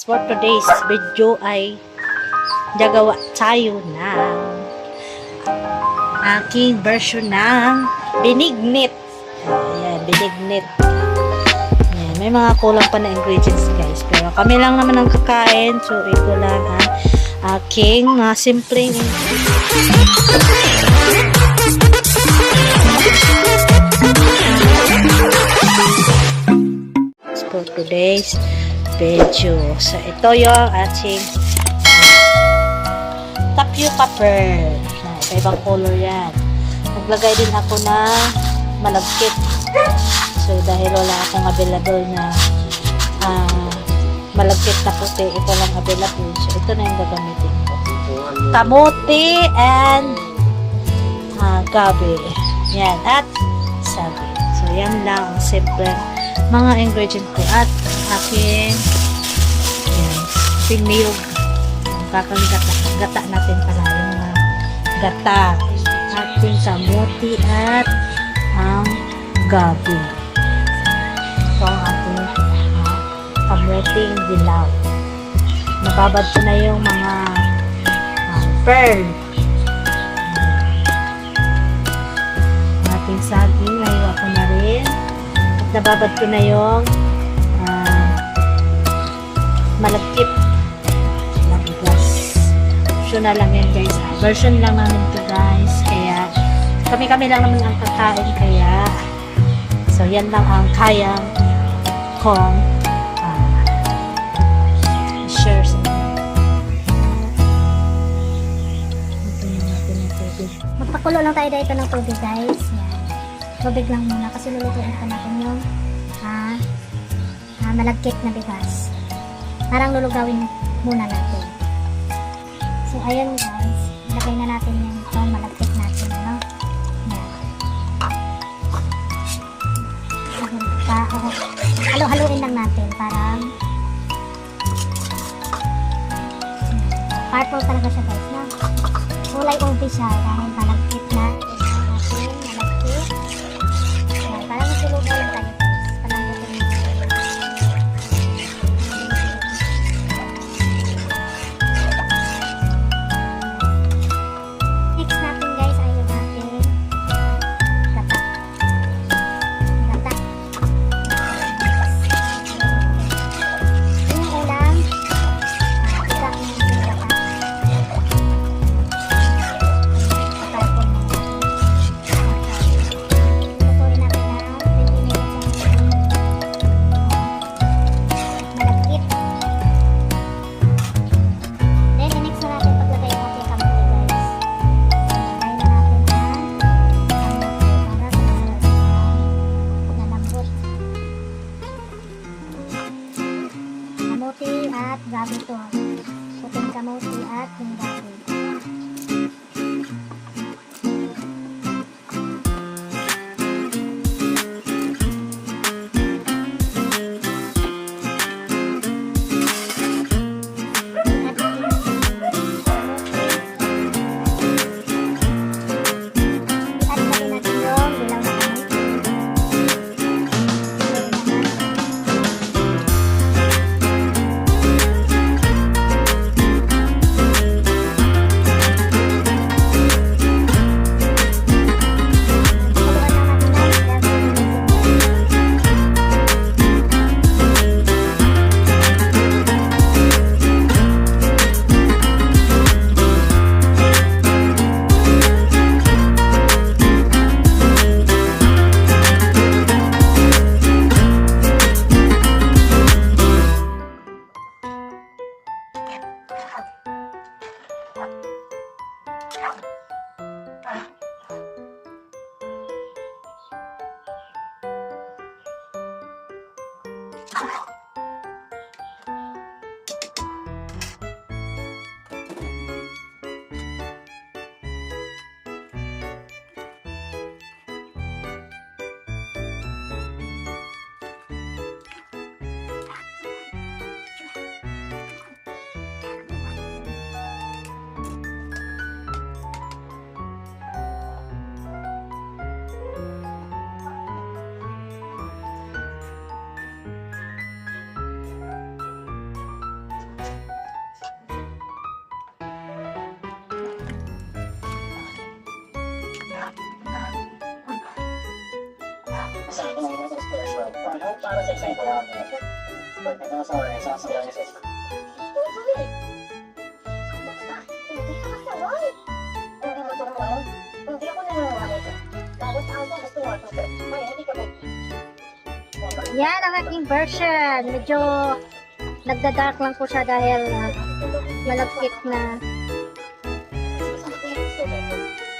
For today's video ay gagawa tayo ng aking version ng binignit. Ayan, binignit. Ayan, may mga kulang pa na ingredients guys. Pero kami lang naman ang kakain. So, ito lang ang aking mga simpleng for today's video. So, ito yung ating tapioca pearl. Na, iba-ibang color yan. Naglagay din ako na malagkit. So, dahil wala akong available na ah, malagkit na puti, ito lang available. So, ito na yung gagamitin ko. Kamote and ah, gabi. Yan. At sabi. So, yan lang ang simple mga ingredient ko at aking yan, ating niyog kakang gata, natin pala yung mga gata. Ating kamuti at ang gabi. Ito ang ating uh, kamuting dilaw. Nababad ko na yung mga ah, pearl. Ating saging nababad ko na yung ah, malagkit na bigas. Optional lang yan guys. ah. Version lang namin to guys. Kaya kami-kami lang naman ang kakain. Kaya so yan lang ang kayang kong ah, share sa na. Magpakulo lang tayo dito ng tubig guys. Tubig lang muna kasi lulutuin pa natin yung ah, ah, malagkit na bigas. Parang lulugawin muna natin. So ayun guys, ilagay na natin yung ito, malagkit natin. Ano? Yan. Pa, oh, halo-haluin lang natin parang purple talaga siya guys, no? kulay ube siya dahil Kamuti at gabi to. Puting kamuti at yung gabi. Yeah. Para sa isang tao. Pag nakasawa niya, sasayaw niya sa isang Hindi. Hindi mo turuan. Hindi ako nangyayari. Bawat ako gusto mo ito. Hindi ka Yan ang aking version. Medyo nagda-dark lang po siya dahil ah, malagkit na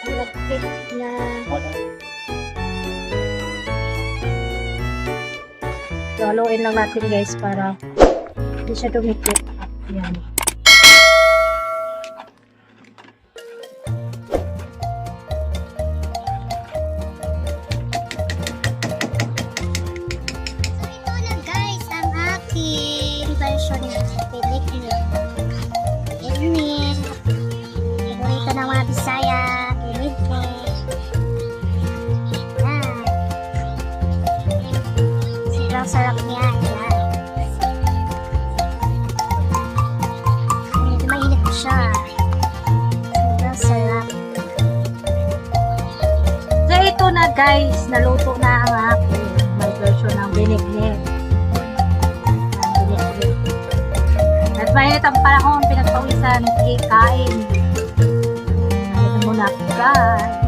malagkit na So, haluin lang natin guys para hindi siya dumikit. Yan. So, ito na guys ang aking version Sobrang sarap niya. Yan. Medyo mainit siya. Sobrang sarap. So, ito na guys, naluto na ang aking may version ng binignet. At mainit ang panahon, pinagpawisan, sige, kain. Kain muna ako guys.